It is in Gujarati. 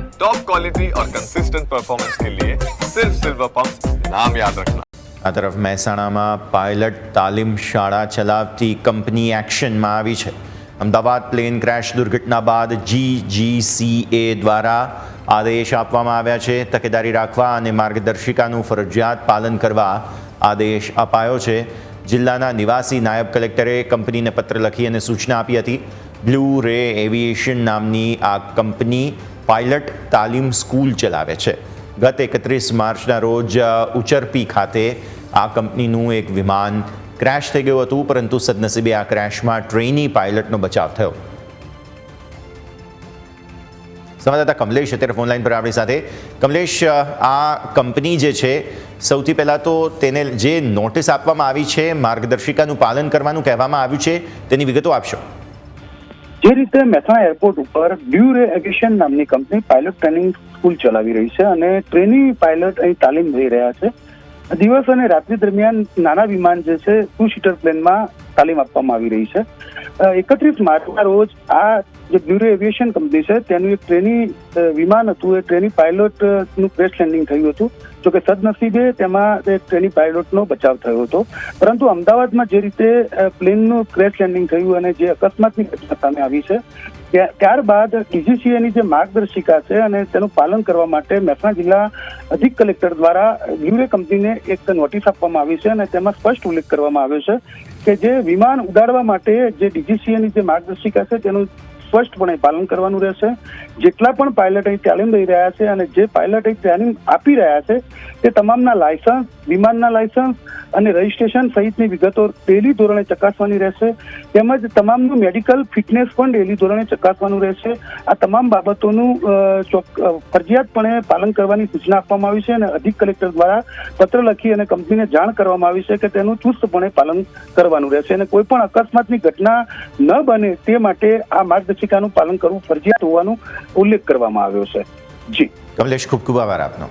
टॉप क्वालिटी और कंसिस्टेंट परफॉर्मेंस के लिए सिर्फ सिल्वर पंप नाम याद रखना આ તરફ મહેસાણામાં પાયલટ તાલીમ શાળા ચલાવતી કંપની એક્શનમાં આવી છે અમદાવાદ પ્લેન ક્રેશ દુર્ઘટના બાદ જીજીસીએ દ્વારા આદેશ આપવામાં આવ્યા છે તકેદારી રાખવા અને માર્ગદર્શિકાનું ફરજિયાત પાલન કરવા આદેશ અપાયો છે જિલ્લાના નિવાસી નાયબ કલેક્ટરે કંપનીને પત્ર લખી અને સૂચના આપી હતી બ્લુ રે એવિએશન નામની આ કંપની પાયલટ તાલીમ સ્કૂલ ચલાવે છે. ગત એકત્રીસ માર્ચના રોજ ઉચરપી ખાતે આ કંપનીનું એક વિમાન ક્રેશ થઈ ગયું હતું, પરંતુ સદનસીબે આ ક્રેશમાં ટ્રેની પાયલટનો બચાવ થયો. સંવાદદાતા કમલેશ અત્યારે ફોન લાઈન પર આપણી સાથે. કમલેશ આ કંપની જે છે, સૌથી પહેલાં તો તેને જે નોટિસ આપવામાં આવી છે, માર્ગદર્શિકાનું પાલન કરવાનું કહેવામાં આવ્યું છે, તેની વિગતો આપશો? જે રીતે મહેસાણા એરપોર્ટ ઉપર ડ્યુરે એવિએશન નામની કંપની પાયલટ ટ્રેનિંગ સ્કૂલ ચલાવી રહી છે અને ટ્રેનિંગ પાયલટ અહીં તાલીમ લઈ રહ્યા છે. દિવસ અને રાત્રિ દરમિયાન નાના વિમાન જે છે ટુ સીટર પ્લેનમાં તાલીમ આપવામાં આવી રહી છે. એકત્રીસ માર્ચના રોજ આ જે બ્યુરો એવિએશન કંપની છે, તેનું એક ટ્રેની વિમાન હતું. એ ટ્રેની પાયલોટનું ક્રેશ લેન્ડિંગ થયું હતું. જો કે સદનસીબે તેમાં એક ટ્રેની પાયલોટનો બચાવ થયો હતો. પરંતુ અમદાવાદમાં જે રીતે પ્લેનનું ક્રેશ લેન્ડિંગ થયું અને જે અકસ્માતની ઘટના સામે આવી છે, ત્યા- ત્યારબાદ ડીજીસીએની જે માર્ગદર્શિકા છે અને તેનું પાલન કરવા માટે મહેસાણા જિલ્લા અધિક કલેક્ટર દ્વારા બ્યુરે કંપનીને એક નોટિસ આપવામાં આવી છે અને તેમાં સ્પષ્ટ ઉલ્લેખ કરવામાં આવ્યો છે કે જે વિમાન ઉડાડવા માટે જે ડીજીસીએની જે માર્ગદર્શિકા છે, તેનું સ્પષ્ટપણે પાલન કરવાનું રહેશે. જેટલા પણ પાયલટ અહીં તાલીમ લઈ રહ્યા છે અને જે પાયલટ અહીં તાલીમ આપી રહ્યા છે તે તમામના લાયસન્સ વિમાનના લાયસન્સ અને રજીસ્ટ્રેશન સહિતની વિગતો ડેલી ધોરણે ચકાસવાની રહેશે. તેમજ તમામનું મેડિકલ ફિટનેસ પણ ડેલી ધોરણે ચકાસવાનું રહેશે. આ તમામ બાબતોનું ફરજિયાતપણે પાલન કરવાની સૂચના આપવામાં આવી છે અને અધિક કલેક્ટર દ્વારા પત્ર લખી અને કંપનીને જાણ કરવામાં આવી છે કે તેનું ચુસ્તપણે પાલન કરવાનું રહેશે. અને કોઈ પણ અકસ્માતની ઘટના ન બને તે માટે આ માર્ગદર્શિકાનું પાલન કરવું ફરજિયાત હોવાનું ઉલ્લેખ કરવામાં આવ્યો છે. જી. કમલેશ, ખૂબ ખૂબ આભાર આપનો.